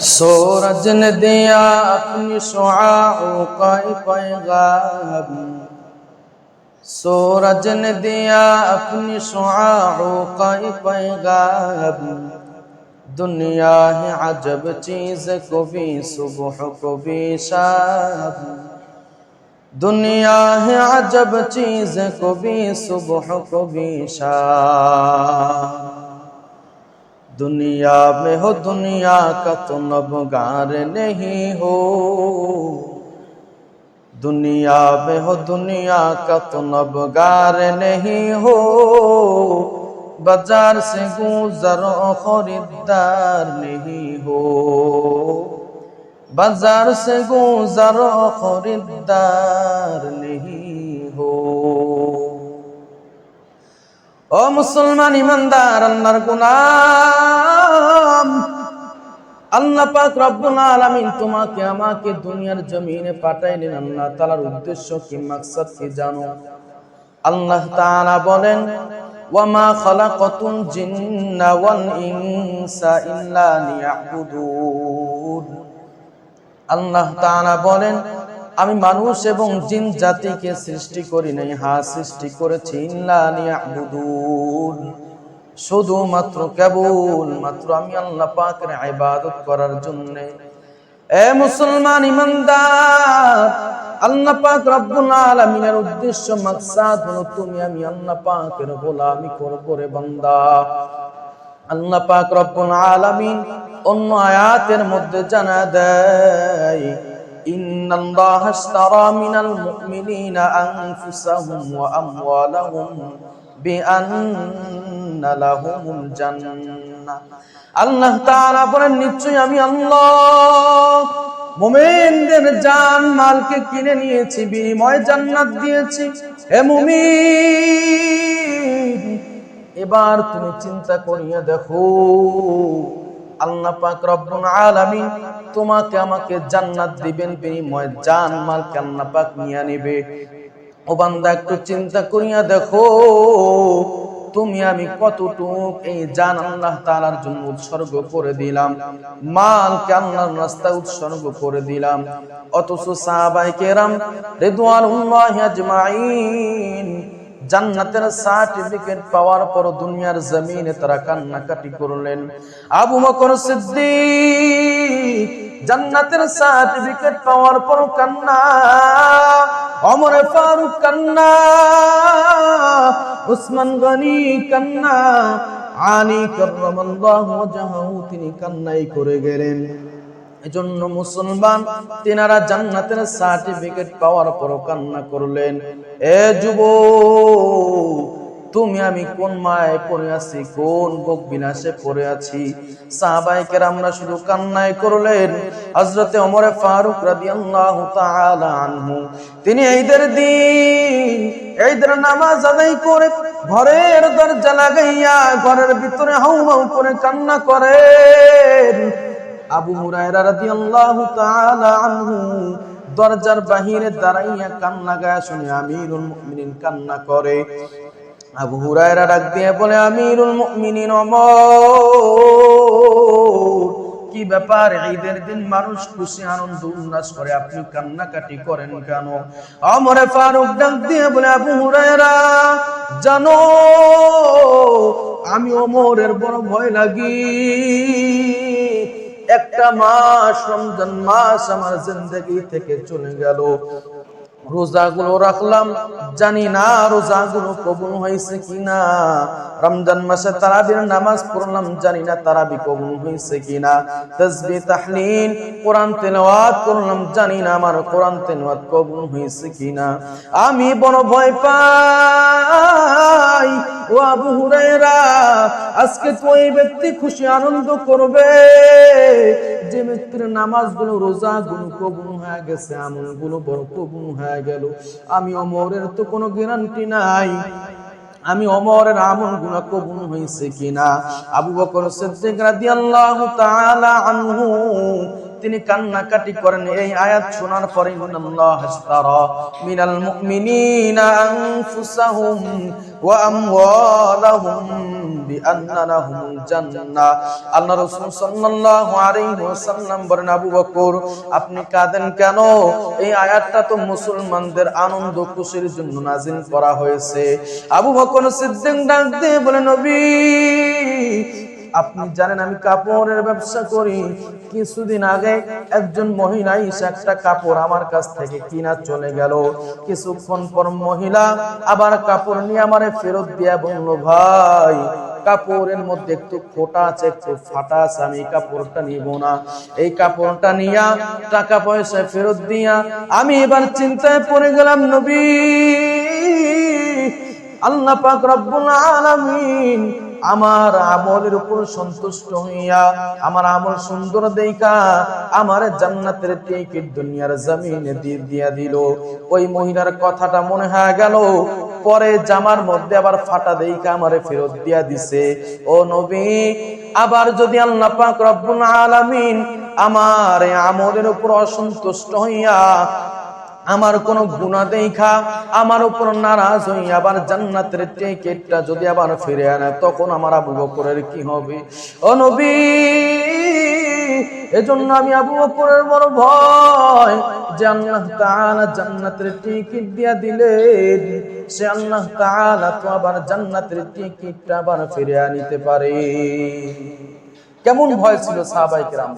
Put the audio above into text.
سورج نے دیا اپنی شعاعوں کا پیغام۔ سورج نے دیا اپنی شعاعوں کا پیغام۔ دنیا ہے عجب چیز کو بھی صبح کو بھی شام۔ دنیا ہے عجب چیز کو بھی صبح کو بھی شام۔ दुनिया में हो दुनिया का तो नबगार नहीं हो दुनिया में हो दुनिया का तो नबगार नहीं हो बाजार से गुजरो खरीदार नहीं हो बाजार से गुजरो खरीदार नहीं हो ও মুসলমান ইমানদার, আল্লাহর গুলাম। আল্লাহ পাক রব্বুল আলামিন তোমাকে আমাকে দুনিয়ার জমিনে পাঠাইলেন আল্লাহ তাআলার উদ্দেশ্য কি, মাকসাদ কি জানো? আল্লাহ তাআলা বলেন, ওয়ামা খালাকাতুল জিন্না ওয়াল ইনসা ইল্লা লিয়াবুদুন। আল্লাহ তাআলা বলেন আমি মানুষ এবং জিন জাতিকে সৃষ্টি করি নাই, হা, সৃষ্টি করেছি শুধুমাত্র কেবল মাত্র আমি আল্লাহ পাকের ইবাদত করার জন্য। এ মুসলমান ইমানদার, আল্লাহ পাক রব্বুল আলামিনের উদ্দেশ্য, মাকসাদ হলো তুমি আমি আল্লাহ পাকের গোলামি করব রে বান্দা। আল্লাহ পাক রব্বুল আলামিন অন্য আয়াতের মধ্যে জানা দেয় إن الله اشترى من المؤمنين أنفسهم وأموالهم بأن لهم الجنة আল্লাহ তাআলা বলেন নিশ্চয়ই আমি আল্লাহ মুমিনদের জান মালকে কিনে নিয়েছি বিনিময় জান্নাত দিয়েছি হে মুমিন এবার তুমি চিন্তা করিয়া দেখো আল্লাহ পাক রব্বুল আলামিন তোমাকে আমাকে জান্নাত দিবেন বিনিময় পাক নেবে। ও বান্দা, একটু চিন্তা করিয়া দেখো, তুমি আমি কতটুক এই জান আল্লাহ তাআলার জন্য উৎসর্গ করে দিলাম, মালকে আল্লাহর রাস্তায় উৎসর্গ করে দিলাম। অথচ সাহাবায়ে কেরাম রিদওয়ানুল্লাহি আজমাইন জান্নাতের সার্টিফিকেট পাওয়ার পর দুনিয়ার জমিনে তারা কান্নাকাটি করলেন। আবু বকর সিদ্দিক জান্নাতের সার্টিফিকেট পাওয়ার পর কান্না অমর ফারুক কান্না, উসমান গনি কান্না, আলী কররামাল্লাহু ওয়াজহাহু তিনি কান্নাই করে গেলেন। এজন্য মুসলমান তিনারা জান্নাতের সার্টিফিকেট পাওয়ার পর কান্না করলেন, এ যুব তুমি আমি কোন মায় পড়ে আছি, কোন ভোগ বিলাসে পড়ে আছি? আমরা শুধু করলেন ওমরে ফারুক রাদিয়াল্লাহু তাআলা আনহু, তিনি ঈদের দিন ঈদের নামাজ আদায় করে ঘরের দরজা লাগাইয়া ঘরের ভিতরে হাউ হাউ করে কান্না করেন। আবু হুরায়রা রাদিয়াল্লাহু তাআলা আনহু দরজার বাহিরে দাঁড়াইয়া কান্না গায়া শুনে আমিরুল মুমিনিন কান্না করে। আবু হুরায়রা ডাক দিয়ে বলে, আমিরুল মুমিনিন ওমর কি ব্যাপার? ঈদের দিন মানুষ খুশি, আনন্দ, উল্লাস করে। আপনি কান্নাকাটি করেন কেন? অমরে ফারুক ডাক দিয়ে বলে, আবু হুরায়রা, জানো, আমি ওমরের বড় ভয় লাগি। একটা মাস রমজান মাস আমার জিন্দগি থেকে চলে গেল। রোজাগুলো রাখলাম জানি না রোজাগুলো কবুল হয়েছে কিনা। রমজান মাসে তারাবির নামাজ পড়লাম, জানি না তারাবি কবুল হয়েছে কিনা। তাসবিহ তাহলিল, কোরআন তেলাওয়াত করলাম, জানি না আমার কোরআন তেলাওয়াত কবুল হয়েছে কিনা। আমি বড় ভয় পাই, ও আবু হুরায়রা, আজকে তো এই ব্যক্তি খুশি আনন্দ করবে। যে ব্যক্তির নামাজগুলো রোজাগুলো কবুল হয়ে গেছে আমলগুলো বড় কবুল হয়ে গেল। আমি অমরের তো কোনো গ্যারান্টি নাই। আমি অমরের আমল গুণা কবুল হয়েছে কিনা? আবু বকর সিদ্দিক রাদিয়াল্লাহু তাআলা আনহু, তিনি কান্নাকাটি করেন, এই আয়াত শোনার পরে ইন্নাল্লাহ ইশতারা মিনাল মুমিনিনা আনফুসাহুম ওয়া আমওয়ালাহুম। আপনি কাঁদেন কেন? এই আয়াতটা তো মুসলমানদের আনন্দ খুশির জন্য নাজিল করা হয়েছে। আবু বকর সিদ্দিক ডাক দিয়ে বলে নবী, আপনি জানেন আমি কাপড়ের ব্যবসা করি। কিছুদিন আগে একজন মহিলা এসে একটা কাপড় আমার কাছ থেকে কিনা চলে গেল। কিছুক্ষণ পর মহিলা আবার কাপড় নিয়ে আমারে ফেরত দিয়া বলল, ভাই কাপড়ের মধ্যে একটু ফোটা আছে, একটু ফাটা আছে, আমি কাপড়টা নিব না। এই কাপড়টা নিয়া টাকা পয়সা ফেরত দিয়া আমি এবার চিন্তায় পড়ে গেলাম, নবী। আল্লাহ পাক রব্বুল আলামিন আমার আমলের উপর সন্তুষ্ট হইয়া, আমার আমল সুন্দর দেইকা আমার জান্নাতের টিকিট দুনিয়ার জমিনে দিয়ে দিয়া দিল। ওই মহিলার কথাটা মনে হয়ে গেল, পরে জামার মধ্যে আবার ফাটা দেইকা আমারে ফেরত দিয়া দিছে। ও নবী, আবার যদি আল্লাহ পাক রব্বুল আলামিন আমার আমলের উপর অসন্তুষ্ট হইয়া আমার কোন গুণা দেখা আমার উপর নারাজ হই আবার জান্নাতের টিকেটটা যদি আবার ফিরে আনে, তখন আমার আবু বকরের কি হবে? ও নবী, এজন্য আমি আবু বকরের বড় ভয় যে আল্লাহ তাআলা জান্নাতের টিকিট দিয়া দিলেন, সে আল্লাহ তাআলা তো আবার জান্নাতের টিকিটটা আবার ফিরে আনিতে পারে। কেমন ভয় ছিল সাহাবায়ে কেরাম